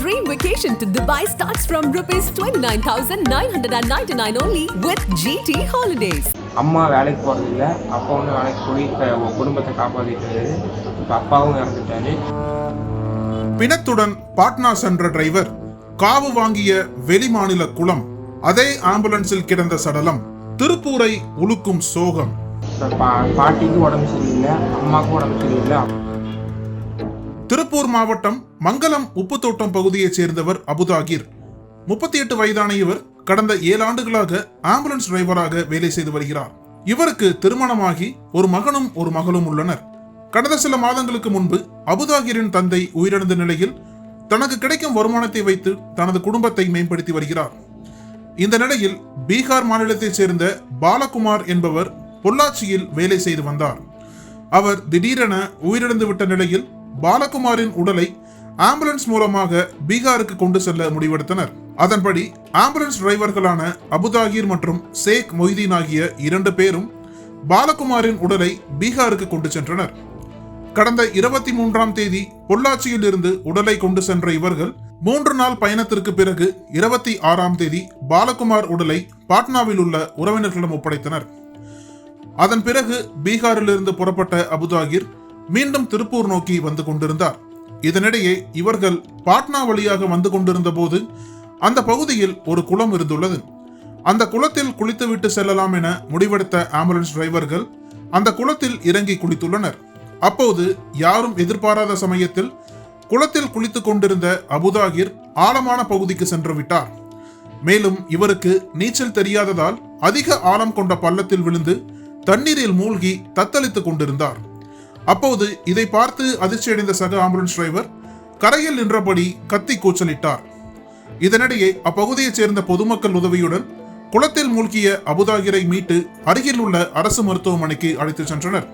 dream vacation to Dubai starts from rupees 29,999 only with GT Holidays. அம்மா வேலைக்கு போகிறதில்ல அப்பா ஒன்று வேலைக்கு போய் குடும்பத்தை காப்பாற்றிட்டு இப்போ அப்பாவும் இறந்துட்டாரு. பிணத்துடன் பாட்னா சென்ற டிரைவர் காவு வாங்கிய வெளிமாநில குளம் அதே ஆம்புலன்ஸில் கிடந்த சடலம் திருப்பூரை உலுக்கும் சோகம். பாட்டிக்கு உடம்பு சரியில்லை அம்மாவுக்கும் உடம்பு சரியில்லை. திருப்பூர் மாவட்டம் மங்கலம் உப்புத்தோட்டம் பகுதியைச் சேர்ந்தவர் அபுதாகிர். முப்பத்தி எட்டு வயதான இவர் கடந்த ஏழு ஆண்டுகளாக ஆம்புலன்ஸ் டிரைவராக வேலை செய்து வருகிறார். இவருக்கு திருமணமாகி ஒரு மகனும் ஒரு மகளும் உள்ளனர். கடந்த சில மாதங்களுக்கு முன்பு அபுதாகிரின் தந்தை உயிரிழந்த நிலையில் தனக்கு கிடைக்கும் வருமானத்தை வைத்து தனது குடும்பத்தை மேம்படுத்தி வருகிறார். இந்த நிலையில் பீகார் மாநிலத்தைச் சேர்ந்த பாலகுமார் என்பவர் பொள்ளாச்சியில் வேலை செய்து வந்தார். அவர் திடீரென உயிரிழந்து விட்ட நிலையில் பாலகுமாரின் உடலை ஆம்புலன்ஸ் மூலமாக பீகாருக்கு கொண்டு செல்ல முடிவெடுத்தனர். அதன்படி ஆம்புலன்ஸ் டிரைவர்களான அபுதாகிர் மற்றும் ஷேக் மொய்தீன் ஆகிய இரண்டு பேரும் பாலகுமாரின் உடலை பீகாருக்கு கொண்டு சென்றனர். கடந்த இருபத்தி மூன்றாம் தேதி பொள்ளாச்சியில் இருந்து உடலை கொண்டு சென்ற இவர்கள் மூன்று நாள் பயணத்திற்கு பிறகு இருபத்தி ஆறாம் தேதி பாலகுமார் உடலை பாட்னாவில் உள்ள உறவினர்களிடம் ஒப்படைத்தனர். அதன் பிறகு பீகாரிலிருந்து புறப்பட்ட அபுதாகிர் மீண்டும் திருப்பூர் நோக்கி வந்து கொண்டிருந்தார். இதனிடையே இவர்கள் பாட்னா வழியாக வந்து கொண்டிருந்த போது அந்த பகுதியில் ஒரு குளம் இருந்துள்ளது. அந்த குளத்தில் குளித்துவிட்டு செல்லலாம் என முடிவெடுத்த ஆம்புலன்ஸ் டிரைவர்கள் அந்த குளத்தில் இறங்கி குளித்துள்ளனர். அப்போது யாரும் எதிர்பாராத சமயத்தில் குளத்தில் குளித்துக் கொண்டிருந்த அபுதாகிர் ஆழமான பகுதிக்கு சென்று விட்டார். மேலும் இவருக்கு நீச்சல் தெரியாததால் அதிக ஆழம் கொண்ட பள்ளத்தில் விழுந்து தண்ணீரில் மூழ்கி தத்தளித்துக் கொண்டிருந்தார். அப்போது இதை பார்த்து அதிர்ச்சியடைந்த சக ஆம்புலன்ஸ் டிரைவர் கரையில் நின்றபடி கத்தி கூச்சலிட்டார். இதனிடையே அப்பகுதியைச் சேர்ந்த பொதுமக்கள் உதவியுடன் குளத்தில் மூழ்கிய அபுதாகிரை மீட்டு அருகில் உள்ள அரசு மருத்துவமனைக்கு அழைத்துச் சென்றனர்.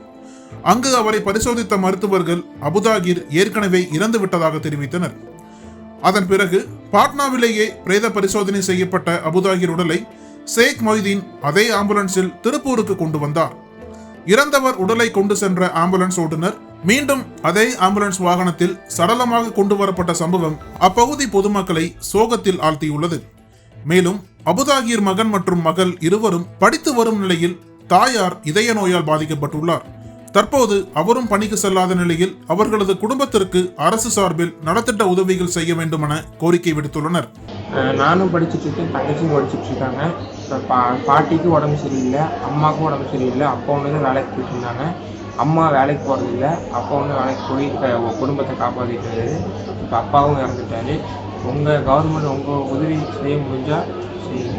அங்கு அவரை பரிசோதித்த மருத்துவர்கள் அபுதாகிர் ஏற்கனவே இறந்து விட்டதாக தெரிவித்தனர். அதன் பிறகு பாட்னாவிலேயே பிரேத பரிசோதனை செய்யப்பட்ட அபுதாகிர் உடலை ஷேக் மொய்தீன் அதே ஆம்புலன்ஸில் திருப்பூருக்கு கொண்டு வந்தார். இறந்தவர் உடலை கொண்டு சென்ற ஆம்புலன்ஸ் ஓட்டுநர் மீண்டும் அதே ஆம்புலன்ஸ் வாகனத்தில் சடலமாக கொண்டு வரப்பட்ட சம்பவம் அப்பகுதி பொதுமக்களை சோகத்தில் ஆழ்த்தியுள்ளது. மேலும் அபுதாகிர் மகன் மற்றும் மகள் இருவரும் படித்து வரும் நிலையில் தாயார் இதய நோயால் பாதிக்கப்பட்டுள்ளார். தற்போது அவரும் பணிக்கு செல்லாத நிலையில் அவர்களது குடும்பத்திற்கு அரசு சார்பில் நலத்திட்ட உதவிகள் செய்ய வேண்டும் என கோரிக்கை விடுத்துள்ளனர். நானும் படிச்சுட்டு இருக்கேன் தங்கச்சியும் படிச்சுட்டு இருக்காங்க. இப்போ பா பாட்டிக்கும் உடம்பு சரியில்லை அம்மாவுக்கும் உடம்பு சரியில்லை அப்பா ஒன்று தான் வேலைக்கு போயிட்டுருந்தாங்க அம்மா வேலைக்கு போகிறதில்ல அப்பா ஒன்று வேலைக்கு போய் இப்போ குடும்பத்தை காப்பாற்றிட்டு இப்போ அப்பாவும் இறந்துட்டாரு. உங்கள் கவர்மெண்ட் உங்கள் உதவி செய்ய முடிஞ்சால் செய்யுங்க.